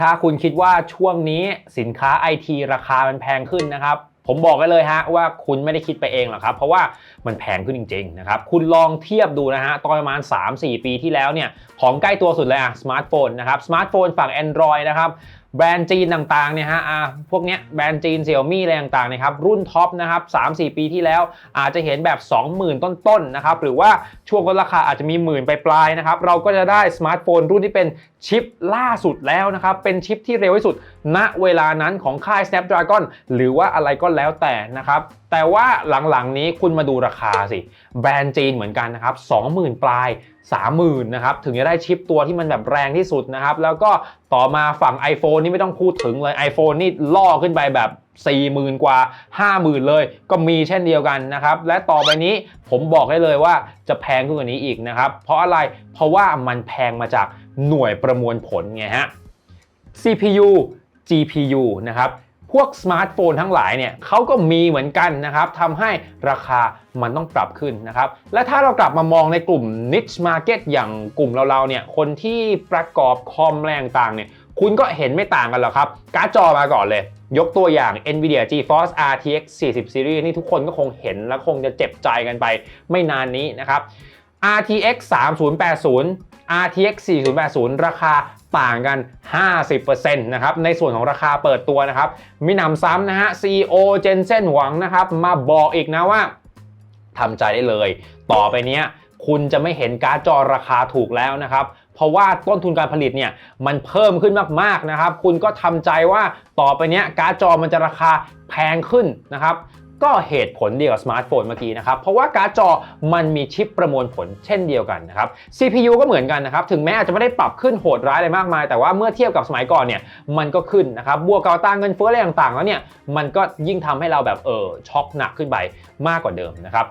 ถ้าคุณคิดว่าช่วงนี้สินค้าไอทีราคามันแพงขึ้นนะครับ ผมบอกกันเลยฮะว่าคุณไม่ได้คิดไปเองหรอกครับ เพราะว่ามันแพงขึ้นจริงๆนะครับคุณลองเทียบดูนะฮะตอนประมาณ 3-4 ปีที่แล้วเนี่ยของใกล้ตัวสุดเลยอะสมาร์ทโฟนนะครับสมาร์ทโฟนฝั่ง Android นะครับ แบรนด์จีนต่างๆเนี่ยฮะอ่าพวกเนี้ยแบรนด์จีนเซี่ยมี่อะไรต่างๆนะครับรุ่นท็อปนะครับ3-4ปีที่แล้วอาจจะเห็นแบบ 20,000 ต้นๆนะครับหรือว่าช่วงลดราคาอาจจะมีหมื่นปลายๆนะครับเราก็จะได้สมาร์ทโฟนรุ่นที่เป็นชิปล่าสุดแล้วนะครับเป็นชิปที่เร็วที่สุดณเวลานั้นของค่าย Snapdragon หรือว่าอะไรก็แล้วแต่นะครับแต่ว่าหลังๆนี้คุณมาดูราคาสิ แบรนด์จีนเหมือนกันนะครับ 20,000 ปลาย 30,000 นะครับ ถึงจะได้ชิปตัวที่มันแบบแรงที่สุดนะครับ แล้วก็ต่อมาฝั่ง iPhone นี่ไม่ต้องพูดถึงเลย iPhone นี่ล่อขึ้นไปแบบ 40,000 กว่า 50,000 เลยก็มีเช่นเดียวกันนะครับ และต่อไปนี้ผมบอกได้เลยว่าจะแพงขึ้นกว่านี้อีกนะครับ เพราะอะไรเพราะว่ามันแพงมาจากหน่วยประมวลผลไงฮะ CPU GPU นะครับ พวกสมาร์ทโฟนทั้งหลายเนี่ยเขาก็มีเหมือนกันนะครับทำให้ราคามันต้องปรับขึ้นนะครับ และถ้าเรากลับมามองในกลุ่ม niche market อย่างกลุ่มเราๆเนี่ยคนที่ประกอบคอมแรงต่างเนี่ยคุณก็เห็นไม่ต่างกันหรอกครับ การ์ดจอมาก่อนเลย ยกตัวอย่าง NVIDIA GeForce RTX 40 Series นี่ทุกคนก็คงเห็นและคงจะเจ็บใจกันไปไม่นานนี้นะครับ RTX 3080 RTX 4080 ราคา ต่างกัน 50%นะครับ ในส่วนของราคาเปิดตัวนะครับมีหนำซ้ำนะฮะ CEO เจนเซนหวังนะครับ มาบอกอีกนะว่าทำใจได้เลย ต่อไปเนี้ยคุณจะไม่เห็นการ์ดจอราคาถูกแล้วนะครับ เพราะว่าต้นทุนการผลิตเนี่ยมันเพิ่มขึ้นมากๆนะครับ คุณก็ทำใจว่าต่อไปเนี้ยการ์ดจอมันจะราคาแพงขึ้นนะครับ ก็เหตุผลเดียวกับสมาร์ทโฟนเมื่อกี้นะครับ เพราะว่าการ์ดจอมันมีชิปประมวลผลเช่นเดียวกันนะครับ CPU ก็เหมือนกันนะครับ ถึงแม้อาจจะไม่ได้ปรับขึ้นโหดร้ายอะไรมากมาย แต่ว่าเมื่อเทียบกับสมัยก่อนเนี่ย มันก็ขึ้นนะครับ บวกกับต่างเงินเฟ้ออะไรต่างๆ แล้วเนี่ย มันก็ยิ่งทำให้เราแบบเออช็อกหนักขึ้นไปมากกว่าเดิมนะครับ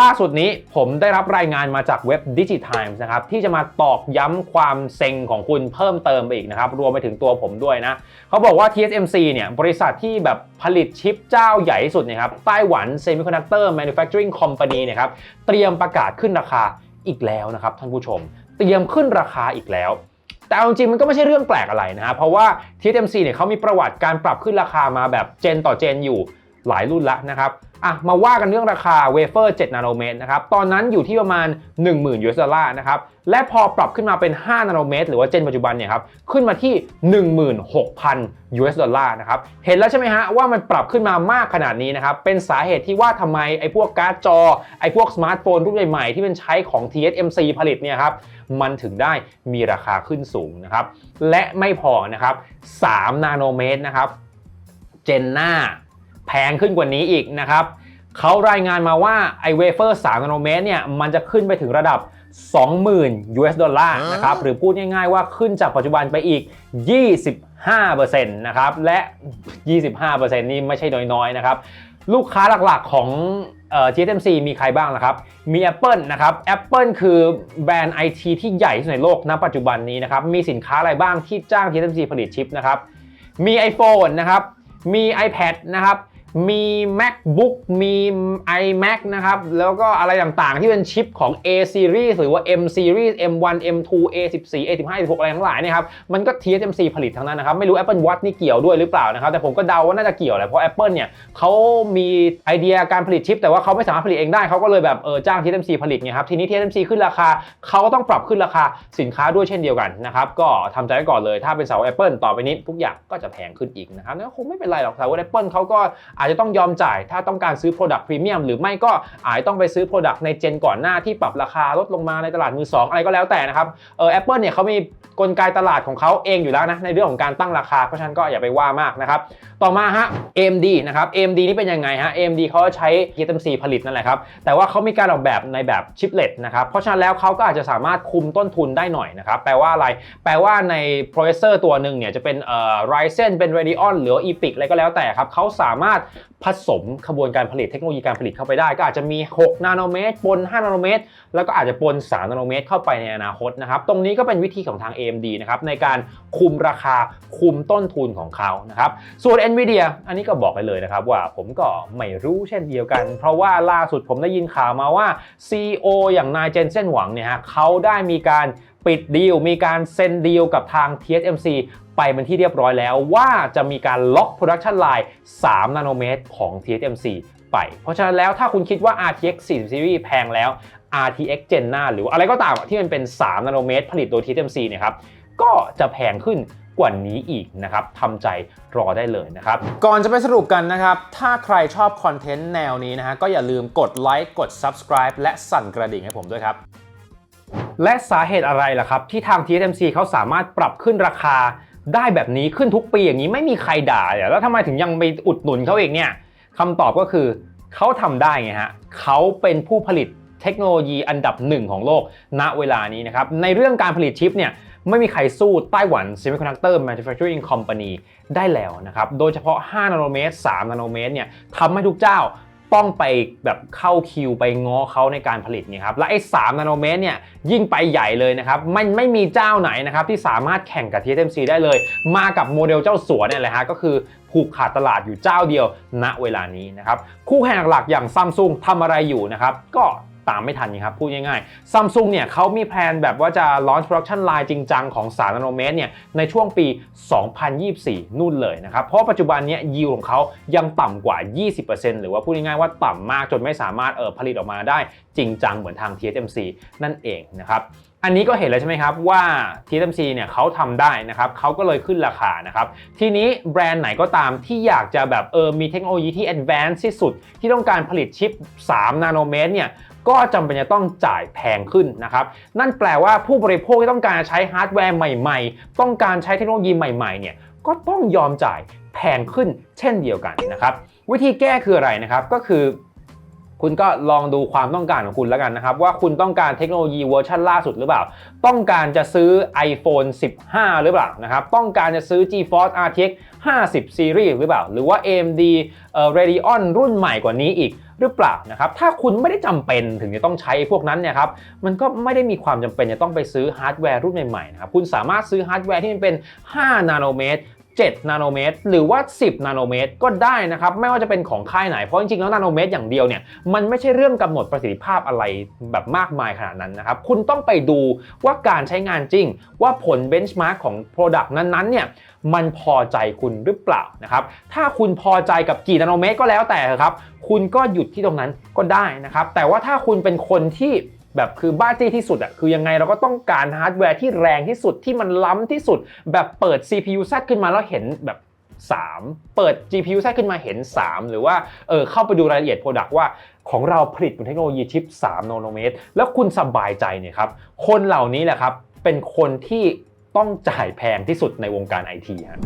ล่าสุดนี้ผมได้รับรายงานมาจากเว็บ Digitimes นะครับที่จะมาตอกย้ำความเซ็งของคุณเพิ่มเติมไปอีกนะครับรวมไปถึงตัวผมด้วยนะเขาบอกว่า TSMC เนี่ยบริษัทที่แบบผลิตชิปเจ้าใหญ่ที่สุดเนะครับไต้หวัน Semiconductor Manufacturing Company เนี่ยครับเตรียมประกาศขึ้นราคาอีกแล้วนะครับท่านผู้ชม เตรียมขึ้นราคาอีกแล้วแต่เอาจริงมันก็ไม่ใช่เรื่องแปลกอะไรนะฮะเพราะว่า TSMC เนี่ยเขามีประวัติการปรับขึ้นราคามาแบบเจนต่อเจนอยู่ หลายรุ่นละนะครับอะมาว่ากันเรื่องราคาเวเฟอร์7นาโนเมตรนะครับตอนนั้นอยู่ที่ประมาณ 10,000 US ดอลลาร์นะครับและพอปรับขึ้นมาเป็น 5 นาโนเมตร หรือว่าเจนปัจจุบันเนี่ยครับขึ้นมาที่ 16,000 US ดอลลาร์นะครับเห็นแล้วใช่ไหมฮะว่ามันปรับขึ้นมามากขนาดนี้นะครับเป็นสาเหตุที่ว่าทำไมไอ้พวกการ์ดจอ ไอ้พวกสมาร์ทโฟนรุ่นใหม่ๆที่เป็นใช้ของ TSMC ผลิตเนี่ยครับมันถึงได้มีราคาขึ้นสูงนะครับและไม่พอนะครับ3นาโนเมตรนะครับเจนหน้า แพงขึ้นกว่านี้อีกนะครับเขารายงานมาว่าไอเวเฟอร์3นาโนเมตรเนี่ยมันจะขึ้นไปถึงระดับ 20,000 US ดอลลาร์นะครับหรือพูดง่ายๆว่าขึ้นจากปัจจุบันไปอีก 25%นะครับและ 25%นี่ไม่ใช่น้อยๆนะครับลูกค้าหลักๆของเอ่อ TSMC มีใครบ้างนะครับ มี Apple นะครับ Apple คือแบรนด์ IT ที่ใหญ่ที่สุดในโลกณปัจจุบันนี้นะครับ มีสินค้าอะไรบ้างที่จ้าง TSMC ผลิตชิปนะครับ มี iPhone นะครับ มี iPad นะครับ มี MacBook มี iMac นะครับ แล้วก็อะไรต่างๆ ที่เป็นชิปของ A series หรือว่า M series M1 M2 A14 A15 A16 อะไรทั้งหลายเนี่ยครับ มันก็ TSMC ผลิตทั้งนั้นนะครับ ไม่รู้ Apple Watch นี่เกี่ยวด้วยหรือเปล่านะครับ แต่ผมก็เดาว่าน่าจะเกี่ยวแหละ เพราะ Apple เนี่ยเขามีไอเดียการผลิตชิป แต่ว่าเขาไม่สามารถผลิตเองได้ เขาก็เลยแบบเออจ้าง TSMC ผลิตไงครับ ทีนี้ TSMC ขึ้นราคา เขาก็ต้องปรับขึ้นราคาสินค้าด้วยเช่นเดียวกันนะครับ ก็ทำใจไว้ก่อนเลย ถ้าเป็นสาว Apple ต่อไปนี้ทุกอย่างก็จะแพงขึ้นอีกนะครับแล้วคงไม่เป็นไรหรอกแต่ว่า Apple เขาก็อาจจะต้องยอมจ่ายถ้าต้องการซื้อ Product Premium หรือไม่ก็อาจจะต้องไปซื้อ Product ในเจนก่อนหน้าที่ปรับราคาลดลงมาในตลาดมือสองอะไรก็แล้วแต่นะครับเออ Apple เนี่ยเขามีกลไกตลาดของเขาเองอยู่แล้วนะในเรื่องของการตั้งราคาเพราะฉะนั้นก็อย่าไปว่ามากนะครับต่อมาฮะ AMD นะครับ AMD นี่เป็นยังไงฮะ AMD เขาใช้ TSMC ผลิตนั่นแหละครับแต่ว่าเขามีการออกแบบในแบบชิปเลตนะครับเพราะฉะนั้นแล้วเขาก็อาจจะสามารถคุมต้นทุนได้หน่อยนะครับแปลว่าอะไร แปลว่าในโปรเซสเซอร์ตัวหนึ่งเนี่ยจะเป็นเอ่อ Ryzen เป็น Radeon หรือ EPIC อะไรก็แล้วแต่ครับเขาสามารถผสมขบวนการผลิตเทคโนโลยีการผลิตเข้าไปได้ ก็อาจจะมี 6 นาโนเมตรปน 5 นาโนเมตร แล้วก็อาจจะปน 3 นาโนเมตรเข้าไปในอนาคตนะครับ ตรงนี้ก็เป็นวิธีของทาง AMD นะครับในการคุมราคาคุมต้นทุนของเขานะครับส่วน NVIDIA อันนี้ก็บอกไปเลยนะครับว่าผมก็ไม่รู้เช่นเดียวกัน เพราะว่าล่าสุดผมได้ยินข่าวมาว่า CEO อย่างนายเจนเซนหวังเนี่ยฮะเขาได้มีการ ปิดดีลมีการเซ็นดีลกับทาง TSMC ไปเป็นที่เรียบร้อยแล้วว่าจะมีการล็อก Production Line 3 นาโนเมตรของ TSMC ไป เพราะฉะนั้นแล้วถ้าคุณคิดว่า RTX 40 Series แพงแล้ว RTX Gen หน้าหรืออะไรก็ตามที่มันเป็น 3 นาโนเมตร ผลิตโดย TSMC เนี่ยครับก็จะแพงขึ้นกว่านี้อีกนะครับทำใจรอได้เลยนะครับ ก่อนจะไปสรุปกันนะครับ ถ้าใครชอบคอนเทนต์แนวนี้นะฮะก็อย่าลืมกดไลค์กด subscribe และสั่นกระดิ่งให้ผมด้วยครับ และสาเหตุอะไรล่ะครับ ที่ทาง TSMC เขาสามารถปรับขึ้นราคาได้แบบนี้ขึ้นทุกปีอย่างนี้ไม่มีใครด่าเลยแล้วทำไมถึงยังไปอุดหนุนเขาเองเนี่ยคำตอบก็คือเขาทำได้ไงฮะเขาเป็นผู้ผลิตเทคโนโลยีอันดับหนึ่งของโลกณเวลานี้นะครับ ในเรื่องการผลิตชิปเนี่ยไม่มีใครสู้ไต้หวัน Semiconductor Manufacturing Company ได้แล้วนะครับ โดยเฉพาะ 5 นาโนเมตร 3 นาโนเมตรเนี่ยทำให้ทุกเจ้า ต้องไปแบบเข้าคิวไปง้อเขาในการผลิตเนี่ยครับและไอ้3นาโนเมตรเนี่ยยิ่งไปใหญ่เลยนะครับมันไม่มีเจ้าไหนนะครับที่สามารถแข่งกับ TSMC ได้เลย มากับโมเดลเจ้าสัวเนี่ยแหละฮะก็คือผูกขาดตลาดอยู่เจ้าเดียวณเวลานี้นะครับคู่แข่งหลักอย่างซัมซุงทำอะไรอยู่นะครับก็ ตามไม่ทันครับพูดง่ายๆซัมซุงเนี่ยเขามีแผนแบบว่าจะ launch production line จริงจังของ3นาโนเมตรเนี่ยในช่วงปี 2024 นู่นเลยนะครับเพราะปัจจุบันเนี้ยยิวของเขายังต่ำกว่า 20%หรือว่าพูดง่ายๆว่าต่ำมากจนไม่สามารถเออผลิตออกมาได้จริงจังเหมือนทาง TSMC นั่นเองนะครับอันนี้ก็เห็นแล้วใช่ไหมครับว่า TSMC เนี่ยเขาทำได้นะครับเขาก็เลยขึ้นราคานะครับทีนี้แบรนด์ไหนก็ตามที่อยากจะแบบเออมีเทคโนโลยีที่ advanced ที่สุด ที่ต้องการผลิตชิป 3 นาโนเมตรเนี่ย ก็จำเป็นจะต้องจ่ายแพงขึ้นนะครับ นั่นแปลว่าผู้บริโภคที่ต้องการใช้ฮาร์ดแวร์ใหม่ๆ ต้องการใช้เทคโนโลยีใหม่ๆเนี่ยก็ต้องยอมจ่ายแพงขึ้นเช่นเดียวกันนะครับ วิธีแก้คืออะไรนะครับก็คือ คุณก็ลองดูความต้องการของคุณแล้วกันนะครับ ว่าคุณต้องการเทคโนโลยีเวอร์ชันล่าสุดหรือเปล่า ต้องการจะซื้อ iPhone 15 หรือเปล่านะครับต้องการจะซื้อ GeForce RTX 50 Series หรือเปล่า หรือว่า AMD เอ่อ Radeon รุ่นใหม่กว่านี้อีกหรือเปล่านะครับถ้าคุณไม่ได้จำเป็นถึงจะต้องใช้พวกนั้นเนี่ยครับมันก็ไม่ได้มีความจำเป็นจะต้องไปซื้อฮาร์ดแวร์รุ่นใหม่ๆนะครับคุณสามารถซื้อฮาร์ดแวร์ที่มันเป็น 5 นาโนเมตร 7 นาโนเมตร หรือว่า 10 นาโนเมตร ก็ได้นะครับ ไม่ว่าจะเป็นของค่ายไหน เพราะจริงๆ แล้วนาโนเมตรอย่างเดียวเนี่ย มันไม่ใช่เรื่องกำหนดประสิทธิภาพอะไรแบบมากมายขนาดนั้นนะครับ คุณต้องไปดูว่าการใช้งานจริง ว่าผลเบนช์มาร์กของ Product นั้นๆ เนี่ย มันพอใจคุณหรือเปล่านะครับ ถ้าคุณพอใจกับกี่นาโนเมตรก็แล้วแต่ครับ คุณก็หยุดที่ตรงนั้นก็ได้นะครับ แต่ว่าถ้าคุณเป็นคนที่ แบบคือบ้าจี้ที่สุดอะคือยังไงเราก็ต้องการฮาร์ดแวร์ที่แรงที่สุดที่มันล้ำที่สุด แบบเปิด CPU แซดขึ้นมาแล้วเห็นแบบ3 เปิด GPU แทรกขึ้นมาเห็น 3 หรือว่าเออเข้าไปดูรายละเอียด Product ว่าของเราผลิตบนเทคโนโลยีชิป3นโนเมตร แล้วคุณสบายใจเนี่ยครับ คนเหล่านี้แหละครับ เป็นคนที่ต้องจ่ายแพงที่สุดในวงการไอทีฮะ